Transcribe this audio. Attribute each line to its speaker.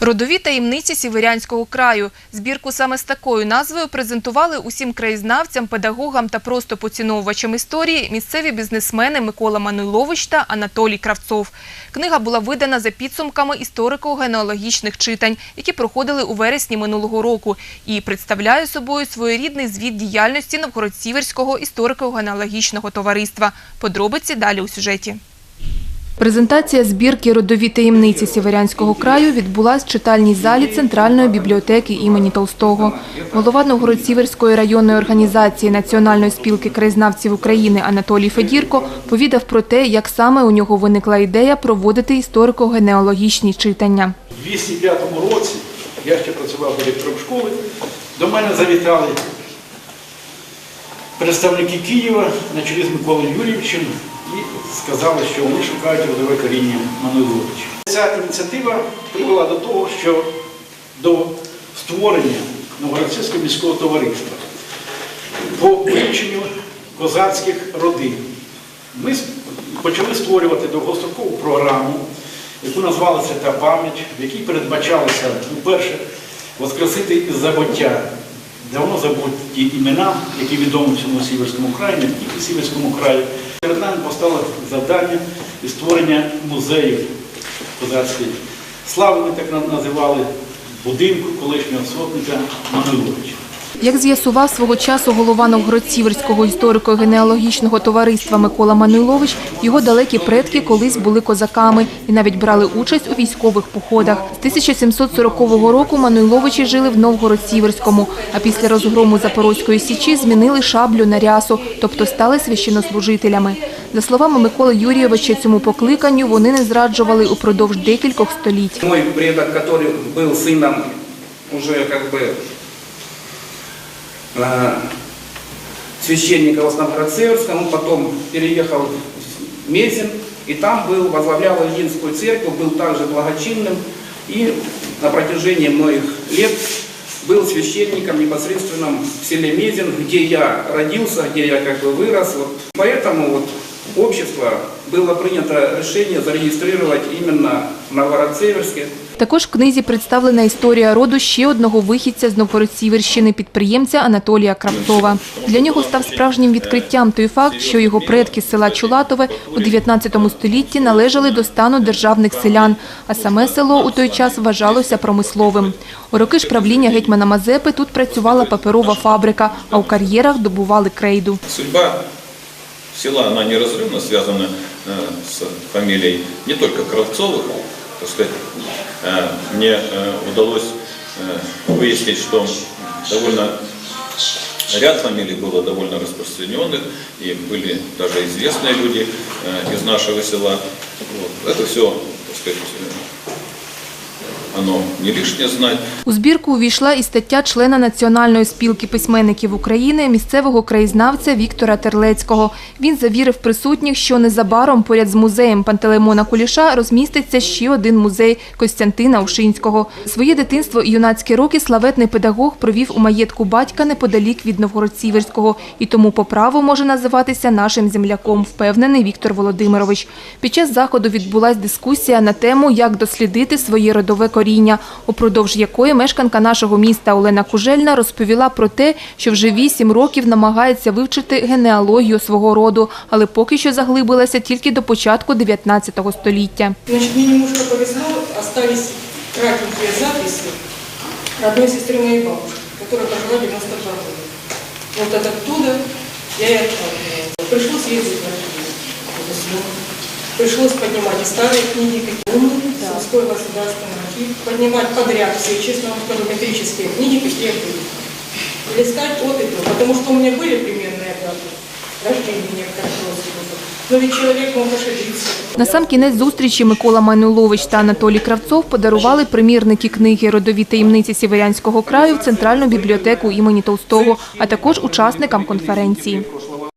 Speaker 1: Родові таємниці Сіверянського краю. Збірку саме з такою назвою презентували усім краєзнавцям, педагогам та просто поціновувачам історії місцеві бізнесмени Микола Мануйлович та Анатолій Кравцов. Книга була видана за підсумками історико-генеалогічних читань, які проходили у вересні минулого року, і представляє собою своєрідний звіт діяльності Новгород-Сіверського історико-генеалогічного товариства. Подробиці далі у сюжеті. Презентація збірки «Родові таємниці Сіверянського краю» відбулась в читальній залі Центральної бібліотеки імені Толстого. Голова Новгород-Сіверської районної організації Національної спілки краєзнавців України Анатолій Федірко повідав про те, як саме у нього виникла ідея проводити історико-генеалогічні читання.
Speaker 2: У 205 році я ще працював директором школи. До мене завітали представники Києва на чолі з Миколою Юрійовичем сказали, що вони шукають родове коріння Мануйловича. Ця ініціатива привела до того, що до створення Новгородського міського товариства по вивченню козацьких родин. Ми почали створювати довгострокову програму, яку назвали «Свята пам'ять, в якій передбачалося, ну, перше, воскресити із забуття давно забуті імена, які відомі в цьому Сіверському краї, не тільки Сіверському краї. Перед нами постало завдання і створення музею козацької слави, ми так називали, будинку колишнього сотника Мануйловича.
Speaker 1: Як з'ясував свого часу голова Новгород-Сіверського історико-генеалогічного товариства Микола Мануйлович, його далекі предки колись були козаками і навіть брали участь у військових походах. З 1740 року Мануйловичі жили в Новгород-Сіверському, а після розгрому Запорозької січі змінили шаблю на рясу, тобто стали священнослужителями. За словами Миколи Юрійовича, цьому покликанню вони не зраджували упродовж декількох століть.
Speaker 3: Мой предок, который был сыном уже как бы э, Священника в Основгород-Северском, он потом переехал в Мезин, и там был, возглавлял Ильинскую церковь, был также благочинным, и на протяжении многих лет был священником непосредственным в селе Мезин, где я родился, где я как бы вырос. Вот. Поэтому вот общество было принято решение зарегистрировать именно в Новгород-Северске
Speaker 1: Також в книзі представлена історія роду ще одного вихідця з Новгород-Сіверщини, підприємця Анатолія Кравцова. Для нього став справжнім відкриттям той факт, що його предки з села Чулатове у 19 столітті належали до стану державних селян, а саме село у той час вважалося промисловим. У роки ж правління гетьмана Мазепи тут працювала паперова фабрика, а у кар'єрах добували крейду.
Speaker 4: Судьба села, она неразрывно связана э, с фамилией не только Кравцовых, так сказать, э, мне э, удалось выяснить, что довольно ряд фамилий было довольно распространенных, и были даже известные люди из нашего села. Вот. Это все, так сказать, оно не лишнее знать.
Speaker 1: У збірку увійшла і стаття члена Національної спілки письменників України, місцевого краєзнавця Віктора Терлецького. Він завірив присутніх, що незабаром поряд з музеєм Пантелеймона Куліша розміститься ще один музей Костянтина Ушинського. Своє дитинство і юнацькі роки славетний педагог провів у маєтку батька неподалік від Новгород-Сіверського і тому по праву може називатися нашим земляком, впевнений Віктор Володимирович. Під час заходу відбулась дискусія на тему, як дослідити своє родове коріння, упродовж якої мешканка нашого міста Олена Кужельна розповіла про те, що вже вісім років намагається вивчити генеалогію свого роду, але поки що заглибилася тільки до початку 19 століття.
Speaker 5: Значит, мне немножко повезло, остались кратенькие записи родной сестры моей бабушки, которая прожила 92 года. Вот это оттуда я и отталкивалась. Пришлось ездить в архив, повезло. Пришлось поднимать и старые книги, какие Сумской государственный архив, поднимать подряд все, честно вам скажу, метрические книги, какие были. И листать от и до, потому что у меня были примерные даты рождения некоторых родственников. Но ведь человек мог ошибиться.
Speaker 1: На сам кінець зустрічі Микола Мануйлович та Анатолій Кравцов подарували примірники книги «Родові таємниці Сіверянського краю» в Центральну бібліотеку імені Толстого, а також учасникам конференції.